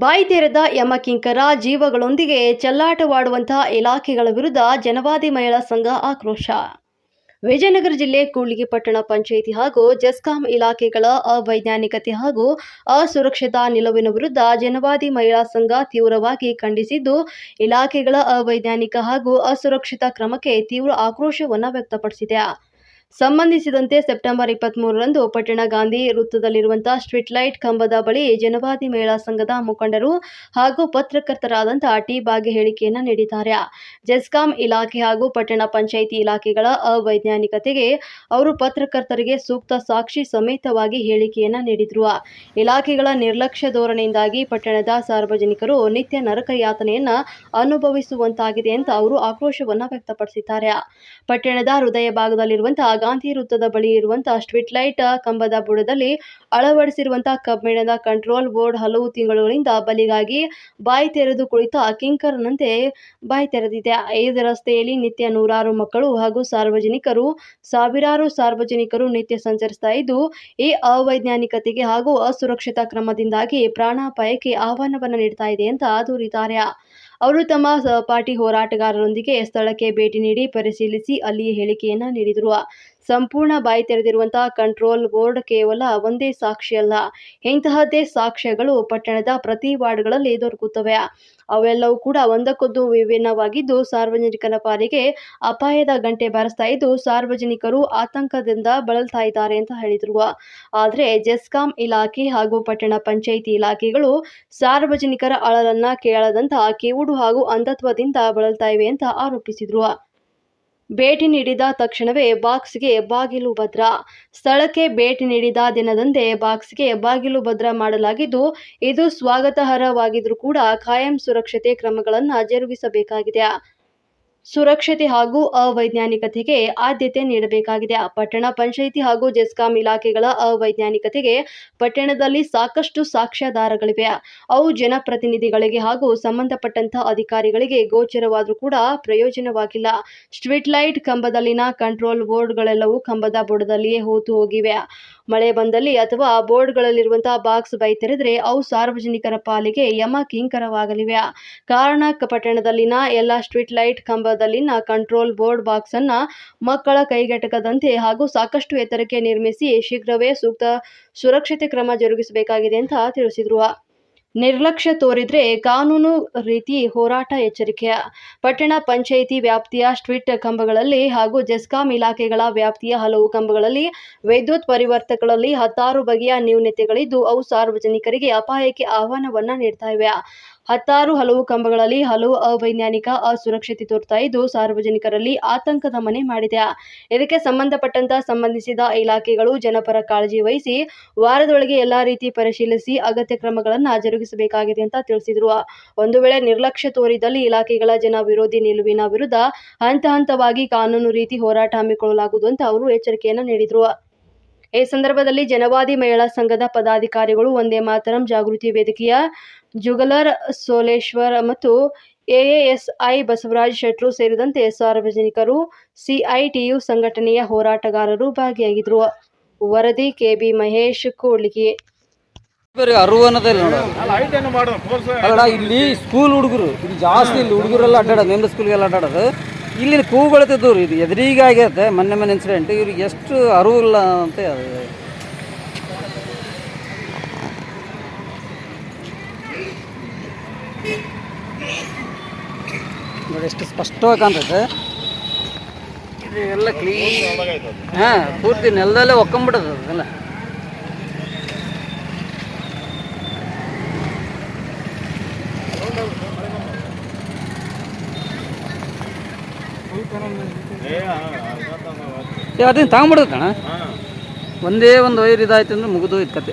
ಬಾಯಿ ತೆರೆದ ಯಮಕಿಂಕರ ಜೀವಗಳೊಂದಿಗೆ ಚೆಲ್ಲಾಟವಾಡುವಂತಹ ಇಲಾಖೆಗಳ ವಿರುದ್ಧ ಜನವಾದಿ ಮಹಿಳಾ ಸಂಘ ಆಕ್ರೋಶ. ವಿಜಯನಗರ ಜಿಲ್ಲೆ ಕೂಡ್ಲಿಗಿ ಪಟ್ಟಣ ಪಂಚಾಯಿತಿ ಹಾಗೂ ಜೆಸ್ಕಾಂ ಇಲಾಖೆಗಳ ಅವೈಜ್ಞಾನಿಕತೆ ಹಾಗೂ ಅಸುರಕ್ಷಿತ ನಿಲುವಿನ ವಿರುದ್ಧ ಜನವಾದಿ ಮಹಿಳಾ ಸಂಘ ತೀವ್ರವಾಗಿ ಖಂಡಿಸಿದ್ದು, ಇಲಾಖೆಗಳ ಅವೈಜ್ಞಾನಿಕ ಹಾಗೂ ಅಸುರಕ್ಷಿತ ಕ್ರಮಕ್ಕೆ ತೀವ್ರ ಆಕ್ರೋಶವನ್ನು ವ್ಯಕ್ತಪಡಿಸಿದೆ. ಸಂಬಂಧಿಸಿದಂತೆ ಸೆಪ್ಟೆಂಬರ್ ಇಪ್ಪತ್ತ್ಮೂರರಂದು ಪಟ್ಟಣ ಗಾಂಧಿ ವೃತ್ತದಲ್ಲಿರುವಂತಹ ಸ್ಟ್ರೀಟ್ ಲೈಟ್ ಕಂಬದ ಬಳಿ ಜನವಾದಿ ಮಹಿಳಾ ಸಂಘದ ಮುಖಂಡರು ಹಾಗೂ ಪತ್ರಕರ್ತರಾದಂತಹ ಟಿ ಬಾಗೆ ಹೇಳಿಕೆಯನ್ನು ನೀಡಿದ್ದಾರೆ. ಜೆಸ್ಕಾಂ ಇಲಾಖೆ ಹಾಗೂ ಪಟ್ಟಣ ಪಂಚಾಯಿತಿ ಇಲಾಖೆಗಳ ಅವೈಜ್ಞಾನಿಕತೆಗೆ ಅವರು ಪತ್ರಕರ್ತರಿಗೆ ಸೂಕ್ತ ಸಾಕ್ಷಿ ಸಮೇತವಾಗಿ ಹೇಳಿಕೆಯನ್ನು ನೀಡಿದ್ರು. ಇಲಾಖೆಗಳ ನಿರ್ಲಕ್ಷ್ಯ ಧೋರಣೆಯಿಂದಾಗಿ ಪಟ್ಟಣದ ಸಾರ್ವಜನಿಕರು ನಿತ್ಯ ನರಕ ಯಾತನೆಯನ್ನ ಅನುಭವಿಸುವಂತಾಗಿದೆ ಅಂತ ಅವರು ಆಕ್ರೋಶವನ್ನ ವ್ಯಕ್ತಪಡಿಸಿದ್ದಾರೆ. ಪಟ್ಟಣದ ಹೃದಯ ಭಾಗದಲ್ಲಿರುವಂತಹ ಗಾಂಧಿ ವೃತ್ತದ ಬಳಿ ಇರುವಂತಹ ಸ್ಟ್ರೀಟ್ ಲೈಟ್ ಕಂಬದ ಬುಡದಲ್ಲಿ ಅಳವಡಿಸಿರುವಂತಹ ಕಬ್ಬಿಣದ ಕಂಟ್ರೋಲ್ ಬೋರ್ಡ್ ಹಲವು ತಿಂಗಳುಗಳಿಂದ ಬಲಿಗಾಗಿ ಬಾಯಿ ತೆರೆದು ಕುಳಿತ ಕಿಂಕರನಂತೆ ಬಾಯಿ ತೆರೆದಿದೆ. ಐದು ರಸ್ತೆಯಲ್ಲಿ ನಿತ್ಯ ನೂರಾರು ಮಕ್ಕಳು ಹಾಗೂ ಸಾರ್ವಜನಿಕರು, ಸಾವಿರಾರು ಸಾರ್ವಜನಿಕರು ನಿತ್ಯ ಸಂಚರಿಸ್ತಾ ಇದ್ದು, ಈ ಅವೈಜ್ಞಾನಿಕತೆಗೆ ಹಾಗೂ ಅಸುರಕ್ಷಿತ ಕ್ರಮದಿಂದಾಗಿ ಪ್ರಾಣಾಪಾಯಕ್ಕೆ ಆಹ್ವಾನವನ್ನು ನೀಡ್ತಾ ಇದೆ ಅಂತ ದೂರಿದ್ದಾರೆ. ಅವರು ತಮ್ಮ ಸಹಪಾಠಿ ಹೋರಾಟಗಾರರೊಂದಿಗೆ ಸ್ಥಳಕ್ಕೆ ಭೇಟಿ ನೀಡಿ ಪರಿಶೀಲಿಸಿ ಅಲ್ಲಿಯೇ ಹೇಳಿಕೆಯನ್ನ ನೀಡಿದರು. ಸಂಪೂರ್ಣ ಬಾಯಿ ತೆರೆದಿರುವಂತಹ ಕಂಟ್ರೋಲ್ ಬೋರ್ಡ್ ಕೇವಲ ಒಂದೇ ಸಾಕ್ಷಿಯಲ್ಲ ಇಂತಹದ್ದೇ ಸಾಕ್ಷ್ಯಗಳು ಪಟ್ಟಣದ ಪ್ರತಿ ವಾರ್ಡ್ಗಳಲ್ಲಿ ದೊರಕುತ್ತವೆ. ಅವೆಲ್ಲವೂ ಕೂಡ ಒಂದಕ್ಕೊಂದು ವಿಭಿನ್ನವಾಗಿದ್ದು ಸಾರ್ವಜನಿಕರ ಪಾಲಿಗೆ ಅಪಾಯದ ಗಂಟೆ ಬಾರಿಸ್ತಾ ಇದ್ದು, ಸಾರ್ವಜನಿಕರು ಆತಂಕದಿಂದ ಬಳಲ್ತಾ ಇದ್ದಾರೆ ಅಂತ ಹೇಳಿದ್ರು. ಆದರೆ ಜೆಸ್ಕಾಂ ಇಲಾಖೆ ಹಾಗೂ ಪಟ್ಟಣ ಪಂಚಾಯಿತಿ ಇಲಾಖೆಗಳು ಸಾರ್ವಜನಿಕರ ಅಳಲನ್ನ ಕೇಳದಂತಹ ಕಿವುಡು ಹಾಗೂ ಅಂಧತ್ವದಿಂದ ಬಳಲ್ತಾ ಇವೆ ಅಂತ ಆರೋಪಿಸಿದರು. ಭೇಟಿ ನೀಡಿದ ತಕ್ಷಣವೇ ಬಾಕ್ಸ್ಗೆ ಬಾಗಿಲು ಭದ್ರ. ಸ್ಥಳಕ್ಕೆ ಭೇಟಿ ನೀಡಿದ ದಿನದಂದೇ ಬಾಕ್ಸ್ಗೆ ಬಾಗಿಲು ಭದ್ರ ಮಾಡಲಾಗಿದ್ದು, ಇದು ಸ್ವಾಗತಾರ್ಹವಾಗಿದ್ರೂ ಕೂಡ ಕಾಯಂ ಸುರಕ್ಷತೆ ಕ್ರಮಗಳನ್ನು ಜರುಗಿಸಬೇಕಾಗಿದೆ. ಸುರಕ್ಷತೆ ಹಾಗೂ ಅವೈಜ್ಞಾನಿಕತೆಗೆ ಆದ್ಯತೆ ನೀಡಬೇಕಾಗಿದೆ. ಪಟ್ಟಣ ಪಂಚಾಯಿತಿ ಹಾಗೂ ಜೆಸ್ಕಾಂ ಇಲಾಖೆಗಳ ಅವೈಜ್ಞಾನಿಕತೆಗೆ ಪಟ್ಟಣದಲ್ಲಿ ಸಾಕಷ್ಟು ಸಾಕ್ಷ್ಯಾಧಾರಗಳಿವೆ. ಅವು ಜನಪ್ರತಿನಿಧಿಗಳಿಗೆ ಹಾಗೂ ಸಂಬಂಧಪಟ್ಟಂತಹ ಅಧಿಕಾರಿಗಳಿಗೆ ಗೋಚರವಾದರೂ ಕೂಡ ಪ್ರಯೋಜನವಾಗಿಲ್ಲ. ಸ್ಟ್ರೀಟ್ ಲೈಟ್ ಕಂಬದಲ್ಲಿನ ಕಂಟ್ರೋಲ್ ಬೋರ್ಡ್ಗಳೆಲ್ಲವೂ ಕಂಬದ ಬುಡದಲ್ಲಿಯೇ ಹೋತು ಹೋಗಿವೆ. ಮಳೆ ಬಂದಲ್ಲಿ ಅಥವಾ ಬೋರ್ಡ್ಗಳಲ್ಲಿರುವಂತಹ ಬಾಕ್ಸ್ ಬೈ ತೆರೆದರೆ ಅವು ಸಾರ್ವಜನಿಕರ ಪಾಲಿಗೆ ಯಮ ಕಿಂಕರವಾಗಲಿವೆ. ಕಾರಣ ಪಟ್ಟಣದಲ್ಲಿನ ಎಲ್ಲ ಸ್ಟ್ರೀಟ್ ಲೈಟ್ ಕಂಬದಲ್ಲಿನ ಕಂಟ್ರೋಲ್ ಬೋರ್ಡ್ ಬಾಕ್ಸ್ ಅನ್ನ ಮಕ್ಕಳ ಕೈಗೆಟಕದಂತೆ ಹಾಗೂ ಸಾಕಷ್ಟು ಎತ್ತರಕ್ಕೆ ನಿರ್ಮಿಸಿ ಶೀಘ್ರವೇ ಸೂಕ್ತ ಸುರಕ್ಷತೆ ಕ್ರಮ ಜರುಗಿಸಬೇಕಾಗಿದೆ ಅಂತ ತಿಳಿಸಿದ್ರು. ನಿರ್ಲಕ್ಷ್ಯ ತೋರಿದ್ರೆ ಕಾನೂನು ರೀತಿ ಹೋರಾಟ ಎಚ್ಚರಿಕೆಯ ಪಟ್ಟಣ ಪಂಚಾಯಿತಿ ವ್ಯಾಪ್ತಿಯ ಸ್ಟ್ರೀಟ್ ಕಂಬಗಳಲ್ಲಿ ಹಾಗೂ ಜೆಸ್ಕಾಂ ಇಲಾಖೆಗಳ ವ್ಯಾಪ್ತಿಯ ಹಲವು ಕಂಬಗಳಲ್ಲಿ ವಿದ್ಯುತ್ ಪರಿವರ್ತಕಗಳಲ್ಲಿ ಹತ್ತಾರು ಬಗೆಯ ನ್ಯೂನತೆಗಳಿದ್ದು ಅವು ಸಾರ್ವಜನಿಕರಿಗೆ ಅಪಾಯಕ್ಕೆ ಆಹ್ವಾನವನ್ನ ನೀಡ್ತಾ ಇವೆ. ಹತ್ತಾರು ಹಲವು ಕಂಬಗಳಲ್ಲಿ ಹಲವು ಅವೈಜ್ಞಾನಿಕ ಅಸುರಕ್ಷತೆ ತೋರ್ತಾ ಇದ್ದು, ಸಾರ್ವಜನಿಕರಲ್ಲಿ ಆತಂಕದ ಮನೆ ಮಾಡಿದೆ. ಇದಕ್ಕೆ ಸಂಬಂಧಪಟ್ಟಂತ ಸಂಬಂಧಿಸಿದ ಇಲಾಖೆಗಳು ಜನಪರ ಕಾಳಜಿ ವಹಿಸಿ, ವಾರದೊಳಗೆ ಎಲ್ಲಾ ರೀತಿ ಪರಿಶೀಲಿಸಿ ಅಗತ್ಯ ಕ್ರಮಗಳನ್ನು ಜರುಗಿಸಬೇಕಾಗಿದೆ ಅಂತ ತಿಳಿಸಿದ್ರು. ಒಂದು ವೇಳೆ ನಿರ್ಲಕ್ಷ್ಯ ತೋರಿದಲ್ಲಿ ಇಲಾಖೆಗಳ ಜನ ವಿರೋಧಿ ನಿಲುವಿನ ವಿರುದ್ಧ ಹಂತ ಹಂತವಾಗಿ ಕಾನೂನು ರೀತಿ ಹೋರಾಟ ಹಮ್ಮಿಕೊಳ್ಳಲಾಗುವುದು ಅಂತ ಅವರು ಎಚ್ಚರಿಕೆಯನ್ನು ನೀಡಿದರು. ಈ ಸಂದರ್ಭದಲ್ಲಿ ಜನವಾದಿ ಮಹಿಳಾ ಸಂಘದ ಪದಾಧಿಕಾರಿಗಳು ಒಂದೇ ಮಾತರಂ ಜಾಗೃತಿ ವೇದಿಕೆಯ ಜುಗಲರ್ ಸೋಲೇಶ್ವರ್ ಮತ್ತು ಎಎಎಸ್ಐ ಬಸವರಾಜ್ ಶೆಟ್ರು ಸೇರಿದಂತೆ ಸಾರ್ವಜನಿಕರು ಸಿಐಟಿಯು ಸಂಘಟನೆಯ ಹೋರಾಟಗಾರರು ಭಾಗಿಯಾಗಿದ್ದರು. ವರದಿ ಕೆಬಿ ಮಹೇಶ್, ಕೂಡ್ಲಿಗಿ. ಇಲ್ಲಿ ಸ್ಕೂಲ್ ಹುಡುಗರು ಜಾಸ್ತಿ ಇಲ್ಲಿ ಹುಡುಗರೆಲ್ಲ ಅಡ್ಡಾಡೋದು ಸ್ಕೂಲ್ಗೆಲ್ಲ ಅಡ್ಡಾಡೋದು. ಇಲ್ಲಿನ ಕೂಗೊಳ್ತಿದ್ದು ರೀ ಇದು ಎದುರಿಗೆ ಆಗೈತೆ ಮೊನ್ನೆ ಮೊನ್ನೆ ಇನ್ಸಿಡೆಂಟ್ ಇವ್ರಿಗೆ ಎಷ್ಟು ಅರಿವು ಇಲ್ಲ ಅಂತ ಅದು ನೋಡಿ ಎಷ್ಟು ಸ್ಪಷ್ಟವಾಗಿ ಕಾಣ್ತೈತೆ. ಇದು ಎಲ್ಲ ಕ್ಲೀನ್ ಹಾಂ ಪೂರ್ತಿ ನೆಲದಲ್ಲೇ ಒಕ್ಕೊಂಬಿಡೋದು ಅದೆಲ್ಲ ಅದನ್ನ ತಗೊಂಬಿಡುತ್ತಣ್ಣ. ಒಂದೇ ಒಂದು ವೈರ್ ಇದಾಯ್ತು ಅಂದ್ರೆ ಮುಗಿದು ಇದು ಕತೆ.